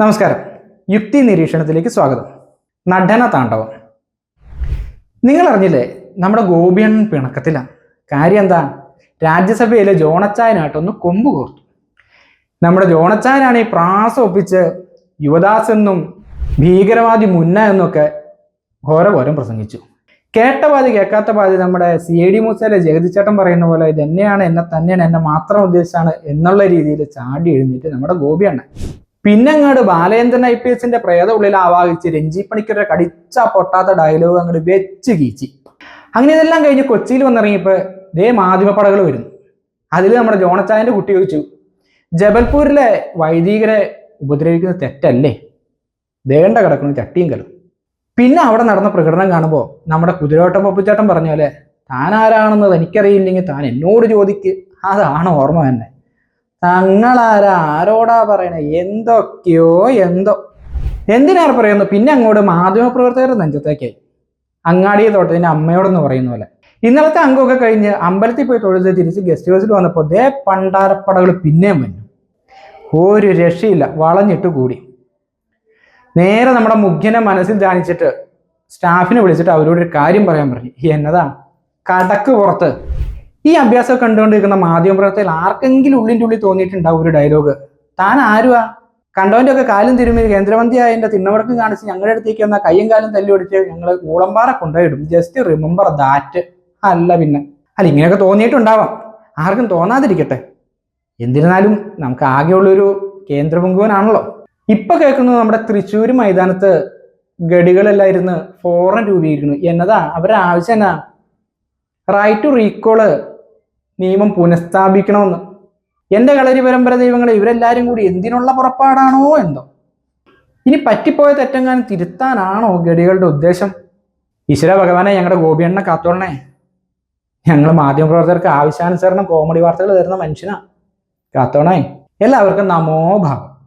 നമസ്കാരം. യുക്തി നിരീക്ഷണത്തിലേക്ക് സ്വാഗതം. നടന താണ്ഡവം. നിങ്ങൾ അറിഞ്ഞില്ലേ നമ്മുടെ ഗോപിയൻ പിണക്കത്തിലാണ്. കാര്യം എന്താ? രാജ്യസഭയിലെ ജോണച്ചായനായിട്ടൊന്ന് കൊമ്പ് കോർത്തു. നമ്മുടെ ജോണച്ചായനാണ് ഈ പ്രാസം ഒപ്പിച്ച് യുവദാസ് എന്നും ഭീകരവാദി മുന്ന എന്നൊക്കെ ഘോരഘോരം പ്രസംഗിച്ചു. കേട്ട പാതി കേൾക്കാത്ത പാതി നമ്മുടെ സി ഐ ഡി മൂസയിലെ ജഗതിച്ചേട്ടൻ പറയുന്ന പോലെ ഇതെന്നെയാണ് എന്നെ തന്നെയാണ് എന്നെ മാത്രം ഉദ്ദേശിച്ചാണ് എന്നുള്ള രീതിയിൽ ചാടി എഴുന്നേറ്റ് നമ്മുടെ ഗോപിയണ്ണൻ അങ്ങോട്ട് ബാലേന്ദ്രൻ ഐ പി എസിന്റെ പ്രേത ഉള്ളിൽ ആവാഹിച്ച് രഞ്ജി പണിക്കരുടെ കടിച്ച പൊട്ടാത്ത ഡയലോഗ് അങ്ങോട്ട് വെച്ച് കീച്ചി. അങ്ങനെ ഇതെല്ലാം കഴിഞ്ഞ് കൊച്ചിയിൽ വന്നിറങ്ങിയപ്പോ ഇതേ മാധ്യമപ്പടകൾ വരുന്നു. അതിൽ നമ്മുടെ ജോണച്ചായന്റെ കുട്ടി ചോദിച്ചു ജബൽപൂരിലെ വൈദികരെ ഉപദ്രവിക്കുന്ന തെറ്റല്ലേ? ദേണ്ട കിടക്കുന്നു ചട്ടിയും കലും. പിന്നെ അവിടെ നടന്ന പ്രകടനം കാണുമ്പോൾ നമ്മുടെ കുതിരോട്ടം പപ്പുച്ചേട്ടൻ പറഞ്ഞ പോലെ താൻ ആരാണെന്ന് എനിക്കറിയില്ലെങ്കിൽ താൻ എന്നോട് ചോദിക്ക്. അതാണ് ഓർമ്മ തന്നെ തങ്ങളാരാ ആരോടാ പറയണേ? എന്തൊക്കെയോ എന്തോ. എന്തിനാർ പറയുന്നു? പിന്നെ അങ്ങോട്ട് മാധ്യമപ്രവർത്തകർ നെഞ്ചത്തേക്കായി അങ്ങാടി തോട്ടത്തിന്റെ അമ്മയോടെന്ന് പറയുന്ന പോലെ. ഇന്നലത്തെ അംഗമൊക്കെ കഴിഞ്ഞ് അമ്പലത്തിൽ പോയി തൊഴുത് തിരിച്ച് ഗസ്റ്റ് ഹൗസിൽ വന്നപ്പോൾ ദേ പണ്ടാരപ്പടകൾ പിന്നെയും വന്നു. ഒരു രക്ഷയില്ല. വളഞ്ഞിട്ട് കൂടി. നേരെ നമ്മുടെ മുഖ്യനെ മനസ്സിൽ ധ്യാനിച്ചിട്ട് സ്റ്റാഫിനെ വിളിച്ചിട്ട് അവരോട് ഒരു കാര്യം പറയാൻ പറഞ്ഞു. എന്നതാ? കടക്ക് പുറത്ത്. ഈ അഭ്യാസം കണ്ടുകൊണ്ടിരിക്കുന്ന മാധ്യമപ്രവർത്തകർ ആർക്കെങ്കിലും ഉള്ളിന്റെ ഉള്ളിൽ തോന്നിയിട്ടുണ്ടാവും ഒരു ഡയലോഗ് താൻ ആരുവാ? കണ്ടവന്റെ ഒക്കെ കാലും തിരുമ്മി കേന്ദ്രമന്ത്രിയായതിന്റെ തിണ്ണവടക്കം കാണിച്ച് ഞങ്ങളുടെ അടുത്തേക്ക് വന്ന കയ്യും കാലും തല്ലി ഒടിച്ച് ഞങ്ങൾ കൂളമ്പാറ കൊണ്ടുപോയിടും. ജസ്റ്റ് റിമെമ്പർ ദാറ്റ് അല്ല പിന്നെ. അല്ല ഇങ്ങനെയൊക്കെ തോന്നിയിട്ടുണ്ടാവാം. ആർക്കും തോന്നാതിരിക്കട്ടെ. എന്നിരുന്നാലും നമുക്ക് ആകെയുള്ളൊരു കേന്ദ്രപങ്കുവനാണല്ലോ. ഇപ്പൊ കേൾക്കുന്നത് നമ്മുടെ തൃശ്ശൂർ മൈതാനത്ത് ഗഡികളെല്ലാം ഇരുന്ന് ഫോറം രൂപീകരിക്കുന്നു. എന്നതാ? അവരുടെ ആവശ്യം എന്നാ? റൈറ്റ് ടു റീകോൾ നിയമം പുനഃസ്ഥാപിക്കണമെന്ന്. എന്റെ കളരി പരമ്പര ദൈവങ്ങളെ ഇവരെല്ലാരും കൂടി എന്തിനുള്ള പുറപ്പാടാണോ എന്തോ? ഇനി പറ്റിപ്പോയ തെറ്റെങ്ങാനും തിരുത്താനാണോ ഗഡികളുടെ ഉദ്ദേശം? ഈശ്വര ഭഗവാനെ ഞങ്ങളുടെ ഗോപിയണ്ണ കാത്തോളണേ. ഞങ്ങൾ മാധ്യമപ്രവർത്തകർക്ക് ആവശ്യാനുസരണം കോമഡി വാർത്തകൾ തരുന്ന മനുഷ്യനാ. കാത്തോണേ. എല്ലാവർക്കും നമോഭാവം